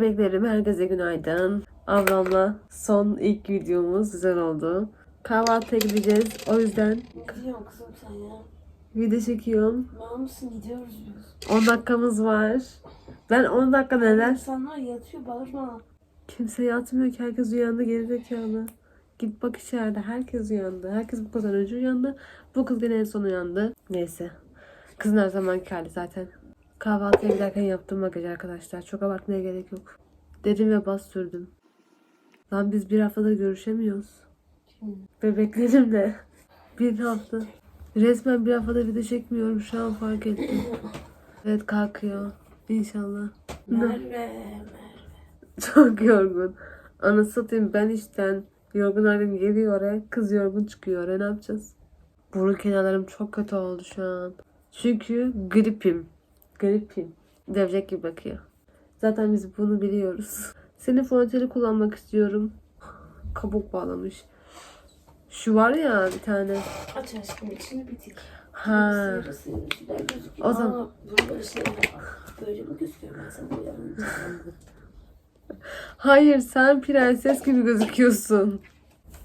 Bebeklerim herkese günaydın. Ablamla son ilk videomuz güzel oldu. Kahvaltıya gideceğiz. O yüzden Gidiyorum kızım sen ya. video çekiyorum. Mal mısın gidiyoruz biz. 10 dakikamız var. Ben 10 dakika neler? İnsanlar yatıyor bağırma. Kimse yatmıyor ki. Herkes uyandı gerizekalı. Git bak içeride. Herkes uyandı. Herkes bu kızdan önce uyandı. Bu kız gene en son uyandı. Neyse. Kızın her zamanki hali zaten. Kahvaltıya giderken yaptığım makyaj arkadaşlar. Çok abartmaya gerek yok. Dedim ve bas sürdüm. Lan biz bir haftadır görüşemiyoruz. Bebeklerimle. Bir hafta. Resmen bir haftada video çekmiyorum. Şu an fark ettim. Evet kalkıyor. İnşallah. Merve, Merve. Çok yorgun. Anasını satayım ben işten yorgun halim geliyor oraya. Kız yorgun çıkıyor oraya. Ne yapacağız? Burun kenarlarım çok kötü oldu şu an. Çünkü gripim. Gripim. Devecek gibi bakıyor. Zaten biz bunu biliyoruz. Senin fonteli kullanmak istiyorum. Kabuk bağlamış. Şu var ya bir tane. Aç aşkım içini bitir. Ha. O zaman- Aa, burada şey Böyle mi gözüküyor ben sana uyanınca? Hayır sen prenses gibi gözüküyorsun.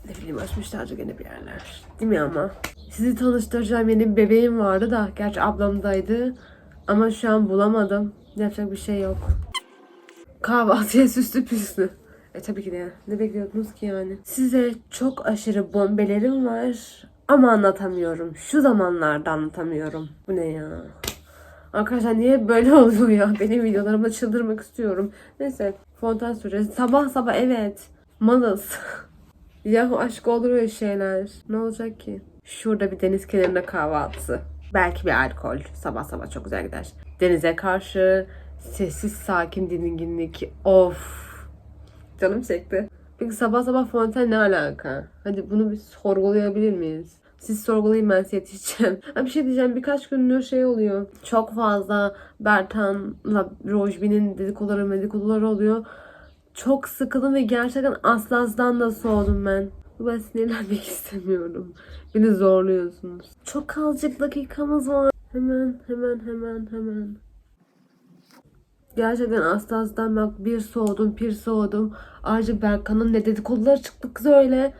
Ne bileyim açmışlardı gene bir yerler. Değil mi ama? Sizi tanıştıracağım yeni bir bebeğim vardı da. Gerçi ablamdaydı. Ama şu an bulamadım. Yapacak bir şey yok. Kahvaltıya süslü püslü. E tabii ki de. Ne bekliyordunuz ki yani? Size çok aşırı bombelerim var. Ama anlatamıyorum. Şu zamanlarda anlatamıyorum. Bu ne ya? Arkadaşlar niye böyle oluyor ya? Benim videolarımda çıldırmak istiyorum. Neyse fontan süresi. Sabah sabah evet. Malız. Yahu aşk olur öyle şeyler. Ne olacak ki? Şurada bir deniz kenarında kahvaltısı. Belki bir alkol. Sabah sabah çok güzel gider. Denize karşı sessiz sakin dinginlik. Of. Canım çekti. Peki sabah sabah fonten ne alaka? Hadi bunu bir sorgulayabilir miyiz? Siz sorgulayın ben size yetişeceğim. Bir şey diyeceğim birkaç gündür şey oluyor. Çok fazla Bertan'la Rojbi'nin dedikoduları medikoduları oluyor. Çok sıkıldım ve gerçekten Aslas'tan da soğudum ben. Ben sinirlenmek istemiyorum. Beni zorluyorsunuz. Çok azıcık dakikamız var. Hemen hemen hemen hemen. Gerçekten Aslas'tan bak bir soğudum bir soğudum. Ayrıca Berkan'ın ne dedikoduları çıktı kız öyle.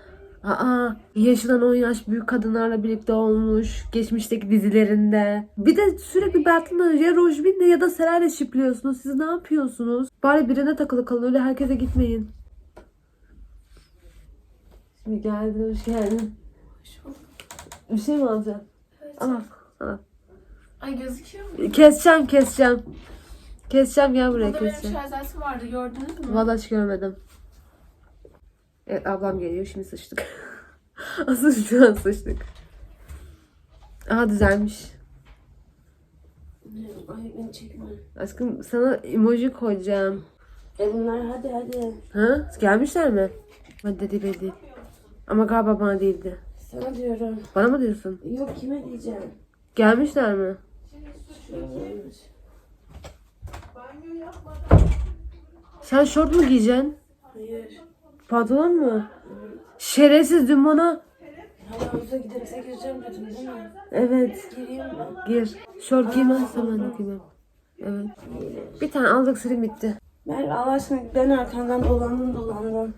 Aa, yaşından 10 yaş büyük kadınlarla birlikte olmuş. Geçmişteki dizilerinde. Bir de sürekli Bertan'la ya Rojbin'le ya da Seray'la şipliyorsunuz. Siz ne yapıyorsunuz? Bari birine takılı kalın. Öyle herkese gitmeyin. Şimdi geldin, hoş geldin. Hoş bulduk. Bir şey mi alacaksın? Evet. Al, al. Ay gözüküyor mu? Keseceğim, keseceğim. Keseceğim gel buraya Burada benim keseceğim. şarjası vardı gördünüz mü? Vallahi hiç görmedim. Evet ablam geliyor şimdi sıçtık. Asıl şu an sıçtık. Aha düzelmiş. Ay beni çekme. Aşkım sana emoji koyacağım. E bunlar hadi hadi. Ha? Gelmişler mi? Hadi dedi belli. Ama galiba bana değildi. Sana diyorum. Bana mı diyorsun? Yok kime diyeceğim? Gelmişler mi? Sen şort mu giyeceksin? Hayır. Pantolon mu? Şerefsiz dün bana. Havuza giderse gireceğim dedim değil mi? Evet. Gireyim mi? Gir. Şort giymezsem ben de giymem. Evet. Bir tane aldık sıra bitti. Merve Allah aşkına ben arkandan dolandım dolandım.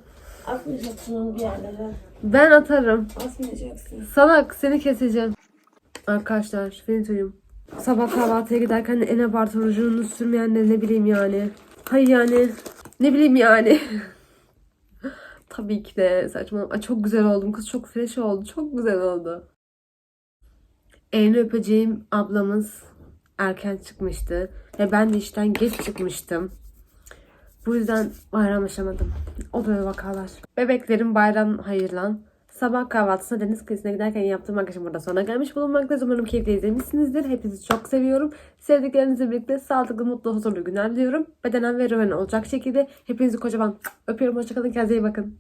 Atmayacaksın onu bir yerlere. Ben atarım. Atmayacaksın. Salak seni keseceğim. Arkadaşlar finitoyum. Sabah kahvaltıya giderken en abartı rujunu sürmeyen de ne bileyim yani. Hayır yani. Ne bileyim yani. Tabii ki de saçma. Ay, çok güzel oldum. Kız çok fresh oldu. Çok güzel oldu. Elini öpeceğim ablamız erken çıkmıştı. Ve ben de işten geç çıkmıştım. Bu yüzden bayramlaşamadım. O da öyle vakalar. Bebeklerim bayram hayırlan. Sabah kahvaltısına deniz kıyısına giderken yaptığım arkadaşım burada sona gelmiş bulunmakta. Umarım keyifle izlemişsinizdir. Hepinizi çok seviyorum. Sevdiklerinizle birlikte sağlıklı, mutlu, huzurlu günler diliyorum. Bedenen ve ruhen olacak şekilde hepinizi kocaman öpüyorum. Hoşçakalın. Kendinize iyi bakın.